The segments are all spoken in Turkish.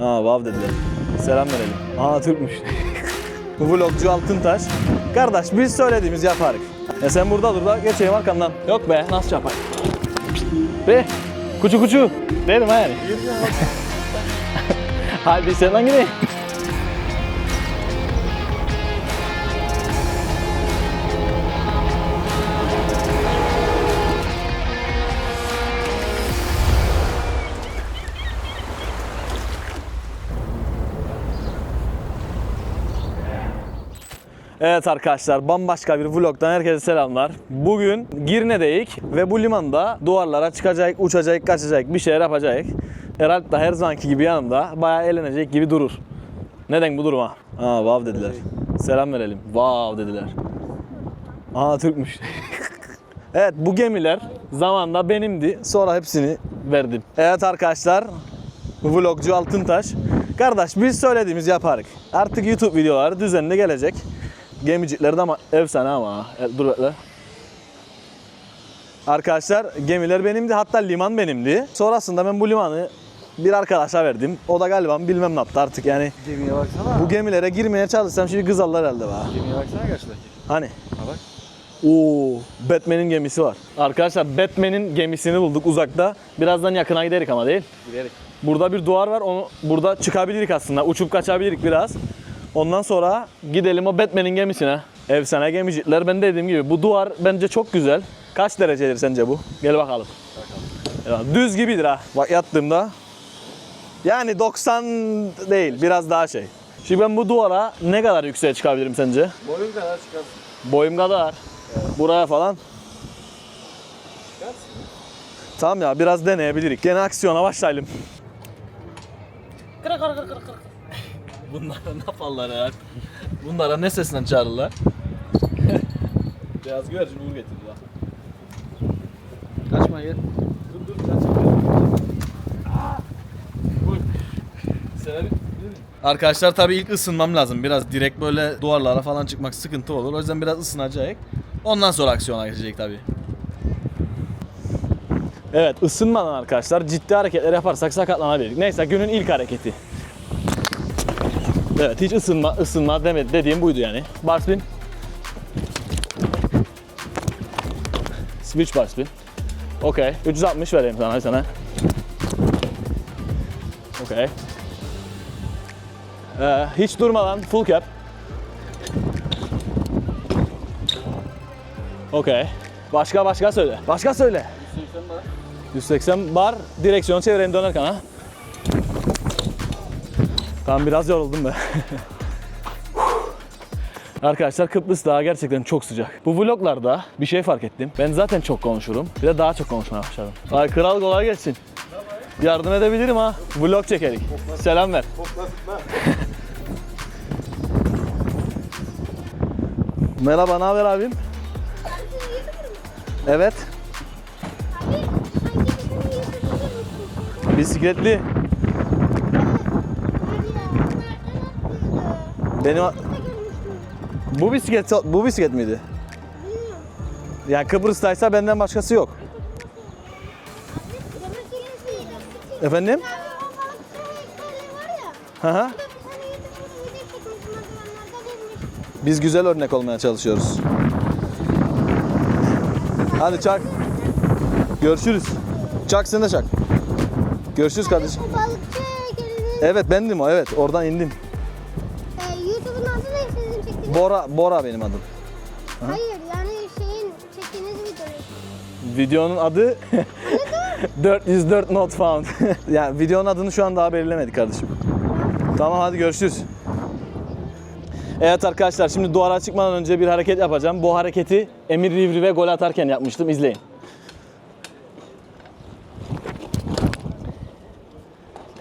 Aa vav dediler. Selam verelim. Aa Türkmüş. Bu vlogcu Altıntaş. Kardeş biz söylediğimiz yaparız. E sen burada dur da geçeyim arkandan. Yok be nasıl yapar? Be kuçu kuçu. Dedim ha yani. Hadi sen lan gideyim. Evet arkadaşlar bambaşka bir vlogdan herkese selamlar. Bugün Girne'deyik ve bu limanda duvarlara çıkacak, uçacak, kaçacak bir şeyler yapacak. Herhalde her zamanki gibi yanımda bayağı eğlenecek gibi durur. Neden bu duruma? Aa vav dediler. Selam verelim. Vav dediler. Aa Türkmüş. evet bu gemiler zamanda benimdi. Sonra hepsini verdim. Evet arkadaşlar vlogcu Altıntaş. Kardeş biz söylediğimiz yaparız. Artık YouTube videoları düzenli gelecek. Gemicikleri de ama efsane ama. E, Dur bekle. Arkadaşlar gemiler benimdi hatta liman benimdi. Sonrasında ben bu limanı bir arkadaşa verdim. O da galiba bilmem ne yaptı artık yani. Gemiye baksana. Bu gemilere girmeye çalışsam şimdi kızarlar herhalde bana. Gemiye baksana karşıdaki. Hani? Ha bak. Oo, Batman'in gemisi var. Arkadaşlar Batman'in gemisini bulduk uzakta. Birazdan yakına giderik ama değil. Giderek. Burada bir duvar var. Onu burada çıkabilirik aslında. Uçup kaçabilirik biraz. Ondan sonra gidelim o Batman'in gemisine. Efsane gemicikler. Ben dediğim gibi bu duvar bence çok güzel. Kaç derecedir sence bu? Gel bakalım. Ya, düz gibidir ha. Bak yattığımda. Yani 90 değil. Biraz daha şey. Şimdi ben bu duvara ne kadar yükseğe çıkabilirim sence? Boyun kadar çıkarsın. Boyum kadar. Buraya falan. Tamam ya biraz deneyebilirik. Gene aksiyona başlayalım. Kıra kıra kıra kıra. Bunlara ne yaparlar ya? Bunlara ne sesinden çağırırlar? Beyaz güvercin uğur getirdi lan. Kaçma gel. Dur dur kaçma. Arkadaşlar tabii ilk ısınmam lazım. Biraz direkt böyle duvarlara falan çıkmak sıkıntı olur. O yüzden biraz ısınacak. Ondan sonra aksiyona geçecek tabii. Evet ısınmadan arkadaşlar ciddi hareketler yaparsak sakatlanabiliriz. Neyse günün ilk hareketi. Evet hiç ısınma ısınma demedi dediğim buydu yani. Bar spin. Switch bar spin. Okey. 360 vereyim sana sana. Okey. Ee, hiç durmadan full cap. Okey. Başka başka söyle. Başka söyle. 180 var. 180 bar direksiyonu çevireyim dönerken ha. Tamam biraz yoruldum be. Arkadaşlar Kıbrıs Dağı gerçekten çok sıcak. Bu vloglarda bir şey fark ettim. Ben zaten çok konuşurum. Bir de daha çok konuşmaya başladım. Ay kral kolay gelsin. Yardım edebilirim ha. Vlog çekerik. Selam ver. Merhaba, ne haber abim? Evet. Bisikletli. Benim bu bisiklet bu bisiklet miydi? Yani Kıbrıs'taysa benden başkası yok. Efendim? Hı hı. Biz güzel örnek olmaya çalışıyoruz. Hadi çak. Görüşürüz. Çak sen de çak. Görüşürüz kardeşim. Evet bendim o evet oradan indim. Bora Bora benim adım. Hayır yani şeyin çektiğiniz videoyu. Videonun adı 404 not found. yani videonun adını şu an daha belirlemedik kardeşim. Tamam hadi görüşürüz. Evet arkadaşlar şimdi duvara çıkmadan önce bir hareket yapacağım. Bu hareketi Emir Rivri've gol atarken yapmıştım. İzleyin.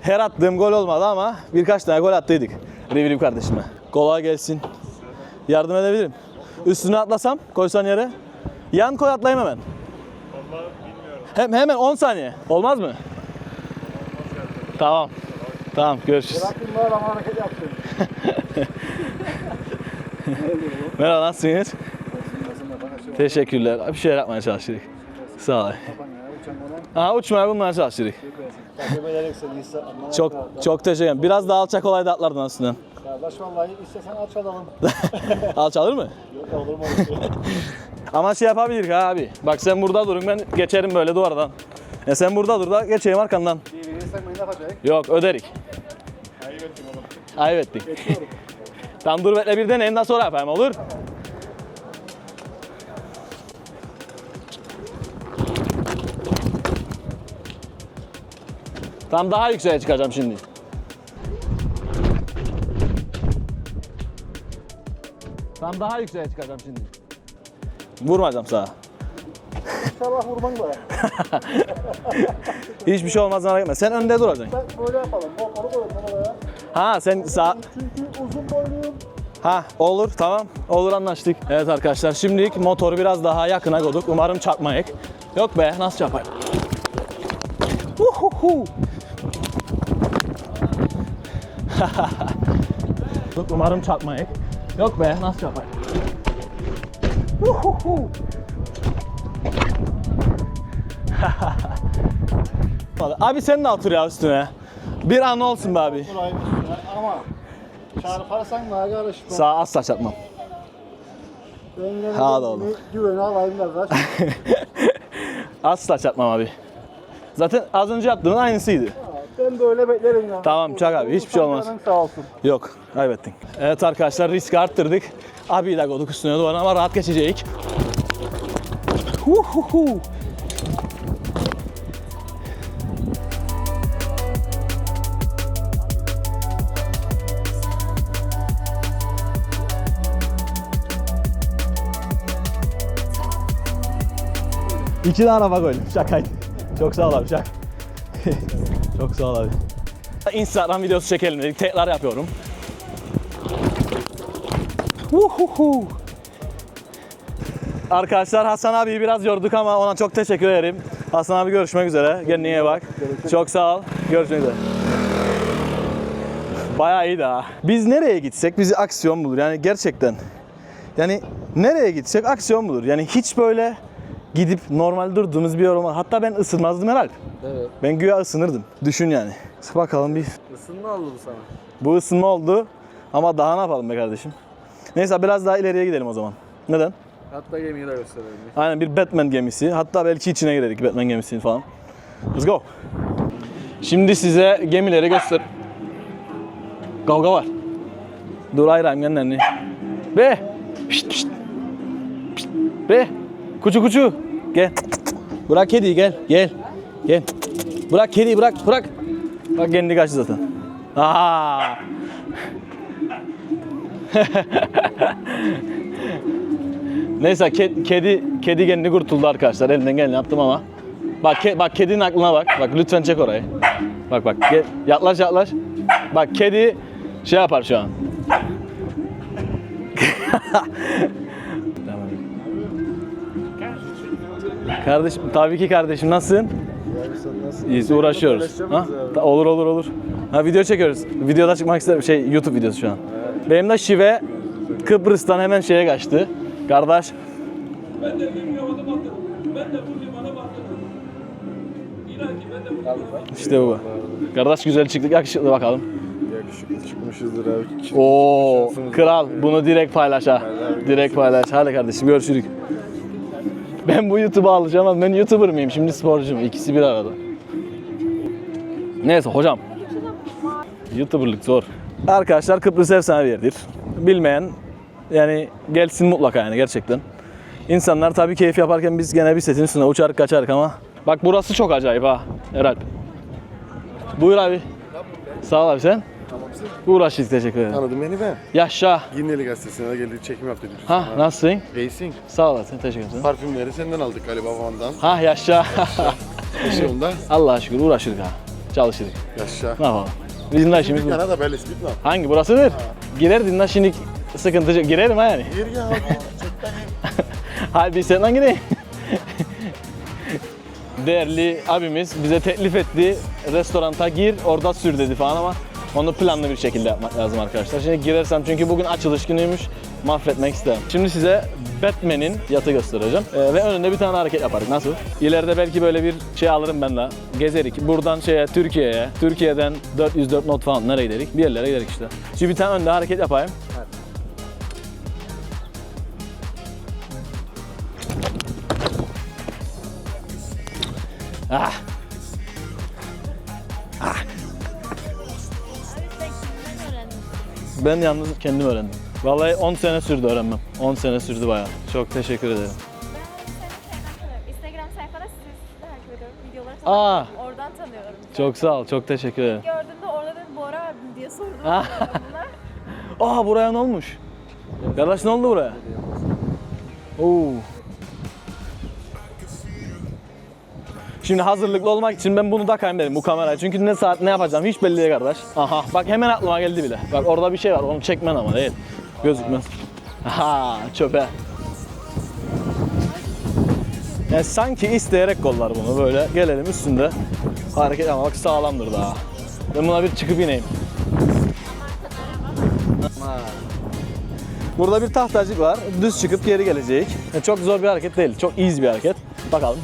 Her attığım gol olmadı ama birkaç tane gol attıydık. Rivriv kardeşime. Kolay gelsin. Yardım edebilirim. Üstüne atlasam koysan yere. Yan koy atlayayım hemen. Hem, hemen 10 saniye. Olmaz mı? Tamam. Tamam görüşürüz. Bırakın ama hareket yaptın. Merhaba nasılsınız? Aslında şey. Teşekkürler. Bir şeyler yapmaya çalıştık. Sağ ol. Kapan ya. Uçan olan. Aha uçmaya insan. anlamak Çok çok teşekkür ederim. Biraz daha alçak olaydı atlardın üstünden. Kardeş vallahi istesen açalım. Alçalır mı? Yok olur mu? Ama şey yapabilir ha abi. Bak sen burada durun ben geçerim böyle duvardan. E sen burada dur da geçeyim arkandan. Birbirine ne yapacak? Yok öderik. Ayıp ettim oğlum. Ayıp ettik. Tamam dur bekle bir deneyim daha sonra yapayım olur. Tam daha yükseğe çıkacağım şimdi. Tam daha yükseğe çıkacağım şimdi. Vurmayacağım sağa. İnşallah vurman da. Hiçbir şey olmaz merak etme. Sen önde duracaksın. Ben böyle yapalım. Motoru koyalım oraya. Ha sen sağ... Çünkü uzun boyluyum. Ha olur tamam olur anlaştık. Evet arkadaşlar şimdilik motoru biraz daha yakına koyduk. Umarım çarpmayık. Yok be nasıl çarpayım? Uhuhu. Yok, Umarım çarpmayık. Yok be nasıl çarpayım? Uhuhu. abi sen de otur ya üstüne. Bir an olsun be abi. Burayı üstüne ama çarparsan daha karışma. Sağ asla çarpmam. Ha, de doğru. güveni alayım kardeş. Asla çarpmam abi. Zaten az önce yaptığımın aynısıydı. Ben böyle beklerim ya. Tamam, çak abi, hiçbir şey olmaz. Canın Sağ olsun. Yok, kaybettin. Evet arkadaşlar riski arttırdık. Abiyle koyduk üstüne duvarına ama rahat geçecek. Huhuhu. İki de araba koydum. Şakaydı. Çok sağ ol abi şak. Çok sağ ol abi. Instagram videosu çekelim dedik. Tekrar yapıyorum. Uhuhu. Arkadaşlar Hasan abi biraz yorduk ama ona çok teşekkür ederim. Hasan abi görüşmek üzere. Kendine bak. Çok sağ ol. Görüşmek üzere. Bayağı iyi daha. Biz nereye gitsek bizi aksiyon bulur. Yani gerçekten. Yani nereye gitsek aksiyon bulur. Yani hiç böyle gidip normal durduğumuz bir yer olmaz. Hatta ben ısınmazdım herhalde. Evet. Ben güya ısınırdım. Düşün yani. Bakalım bir Isınma oldu bu sana. bu ısınma oldu ama daha ne yapalım be kardeşim? Neyse biraz daha ileriye gidelim o zaman. Neden? Hatta gemiyi de gösterelim. Aynen bir Batman gemisi. Hatta belki içine girelim Batman gemisinin falan. Let's go. Şimdi size gemileri göster. Kavga var. Dur ayırayım kendilerini. Be! Pişt pişt. Pişt. Be! Kuçu kuçu. Gel. Bırak kediyi gel. Gel. Gel. Bırak kediyi bırak bırak. Bak kendi kaçtı zaten. Aa! Neyse ke- kedi kedi kendini kurtuldu arkadaşlar. Elinden geleni yaptım ama. Bak ke- bak kedinin aklına bak. Bak lütfen çek orayı. Bak bak gel yaklaş yaklaş. Bak kedi şey yapar şu an. Kardeşim tabii ki kardeşim nasılsın? İyiyiz uğraşıyoruz. Ha? Ta- Olur olur olur. Ha video çekiyoruz. Videoda çıkmak isterim. Şey YouTube videosu şu an. Benim de şive Kıbrıs'tan hemen şeye kaçtı. Kardeş. Ben de bilmiyorum adım attım. Ben de bu limana baktım. İnan ki ben de bu İşte bu. Kardeş güzel çıktık yakışıklı bakalım. Yakışıklı çıkmışızdır abi. Oo kral bunu direkt paylaş ha. Direkt paylaş. Hadi kardeşim görüşürüz. Ben bu YouTube'a alacağım ama ben YouTuber mıyım şimdi sporcu mu? İkisi bir arada. Neyse hocam. YouTuber'lık zor. Arkadaşlar Kıbrıs efsane bir yerdir. Bilmeyen yani gelsin mutlaka yani gerçekten. İnsanlar tabii keyif yaparken biz gene bir setin üstüne uçarık kaçarık ama. Bak burası çok acayip ha Eralp. Buyur abi. Sağ ol abi sen. Uğraştık teşekkür ederim. Tanıdın beni ben. Yaşa. Yineli gazetesine de geldik çekim yaptık. Ha nasılsın? Racing. Sağ olasın teşekkür ederim. Parfümleri senden aldık galiba Van'dan. Ha yaşa. Işığında. Allah'a şükür uğraşırız ha. Çalışırız. Yaşa. Ne yapalım? Bizim de işimiz bu. Kanada belli split lan. Hangi burasıdır? Girerdin lan şimdi sıkıntı. Girerim ha yani. Gir ya. Hadi bir sen lan gideyim. Değerli abimiz bize teklif etti. Restoranta gir orada sür dedi falan ama Onu planlı bir şekilde yapmak lazım arkadaşlar. Şimdi girersem çünkü bugün açılış günüymüş. Mahvetmek istemem. Şimdi size Batman'in yatı göstereceğim. Ee, ve önünde bir tane hareket yaparız. Nasıl? İleride belki böyle bir şey alırım ben de. Gezerik. Buradan şeye Türkiye'ye. Türkiye'den 404 not falan nereye giderik? Bir yerlere giderik işte. Şimdi bir tane önde hareket yapayım. Ah. Ben yalnız kendim öğrendim. Vallahi 10 sene sürdü öğrenmem. 10 sene sürdü bayağı. Çok teşekkür ederim. Ben seni şeyden tanıyorum. Instagram sayfada sizi takip ediyorum. Videoları Aa. takip ediyorum. Oradan tanıyorum. Çok sağ ol, çok teşekkür ederim. Gördüğümde orada dedim Bora abim diye sordum. Ah. Bunlar. Aa buraya ne olmuş? Kardeş ne oldu buraya? Oo. Şimdi hazırlıklı olmak için ben bunu takayım dedim bu kamerayı. Çünkü ne saat ne yapacağım hiç belli değil kardeş. Aha bak hemen aklıma geldi bile. Bak orada bir şey var onu çekmen ama değil. Gözükmez. Aha çöpe. Yani sanki isteyerek kollar bunu böyle gelelim üstünde hareket ama bak sağlamdır daha. Ben buna bir çıkıp ineyim. Burada bir tahtacık var. Düz çıkıp geri gelecek. Çok zor bir hareket değil. Çok easy bir hareket. Bakalım.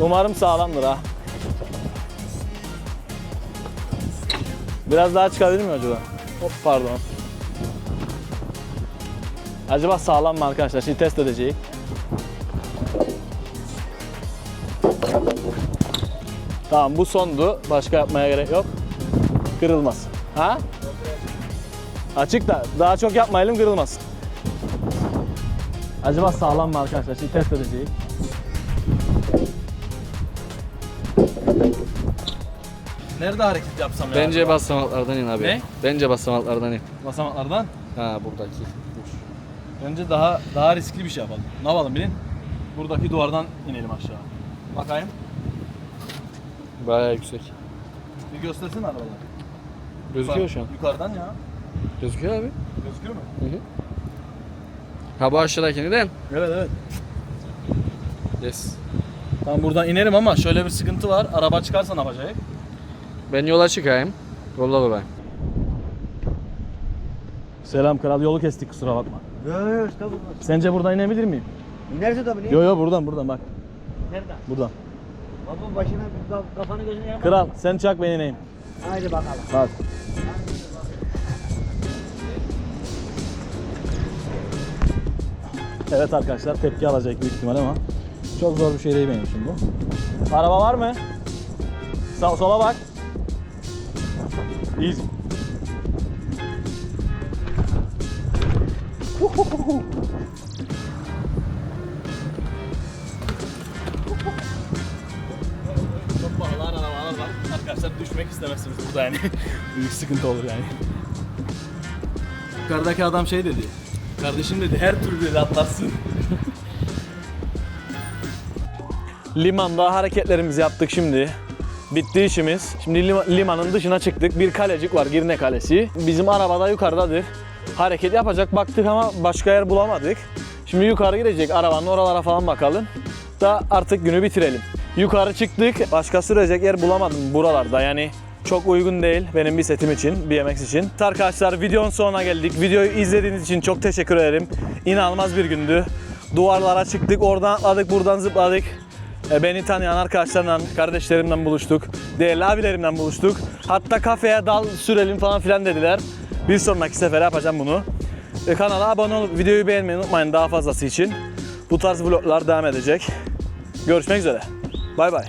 Umarım sağlamdır ha. Biraz daha çıkabilir mi acaba? Hop pardon. Acaba sağlam mı arkadaşlar? Şimdi test edeceğiz. Tamam bu sondu. Başka yapmaya gerek yok. Kırılmaz. Ha? Açık da daha çok yapmayalım kırılmasın. Acaba sağlam mı arkadaşlar? Şimdi test edeceğiz. Nerede hareket yapsam ya? Bence basamaklardan in abi. Ne? Bence basamaklardan in. basamaklardan. Ha buradaki. Bence daha daha riskli bir şey yapalım. Ne yapalım bilin? Buradaki duvardan inelim aşağı. Bakayım. Bayağı yüksek. Bir göstersene arabaları. Gözüküyor şu an. Yukarıdan ya. Gözüküyor abi. Gözüküyor mu? Ha bu aşağıdakini de. Evet evet. Yes. Tamam buradan inerim ama şöyle bir sıkıntı var. Araba çıkarsa ne yapacak? Ben yola çıkayım. Yolla babayım. Selam kral yolu kestik kusura bakma. Yok yok estağfurullah. Sence buradan inebilir miyim? Nerede tabii? Yo yo buradan buradan bak. Nerede? Buradan. Baba başına kaf- kafanı gözünü yana. Kral sen çak ben ineyim. Haydi bakalım. Bak. Evet arkadaşlar tepki alacak büyük ihtimal ama çok zor bir şey değil benim için bu. Araba var mı? Sa- sola bak. Easy. Çok pahalı arabalar var. Arkadaşlar düşmek istemezsiniz burada yani. Büyük sıkıntı olur yani. Yukarıdaki adam şey dedi. Kardeşim dedi her türlü dedi atlarsın. Limanda hareketlerimizi yaptık şimdi. Bitti işimiz. Şimdi lima- limanın dışına çıktık. Bir kalecik var Girne Kalesi. Bizim arabada yukarıdadır. Hareket yapacak baktık ama başka yer bulamadık. Şimdi yukarı gidecek arabanın oralara falan bakalım. Da artık günü bitirelim. Yukarı çıktık. Başka sürecek yer bulamadım buralarda. Yani çok uygun değil benim bir setim için, BMX için. Arkadaşlar videonun sonuna geldik. Videoyu izlediğiniz için çok teşekkür ederim. İnanılmaz bir gündü. Duvarlara çıktık, oradan atladık, buradan zıpladık. E, Beni tanıyan arkadaşlarımla, kardeşlerimle buluştuk. Değerli abilerimle buluştuk. Hatta kafeye dal sürelim falan filan dediler. Bir sonraki sefere yapacağım bunu. E, Kanala abone olup videoyu beğenmeyi unutmayın daha fazlası için. Bu tarz vloglar devam edecek. Görüşmek üzere. Bay bay.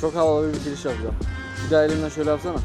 Çok havalı bir giriş yapacağım. Bir daha elimden şöyle yapsana.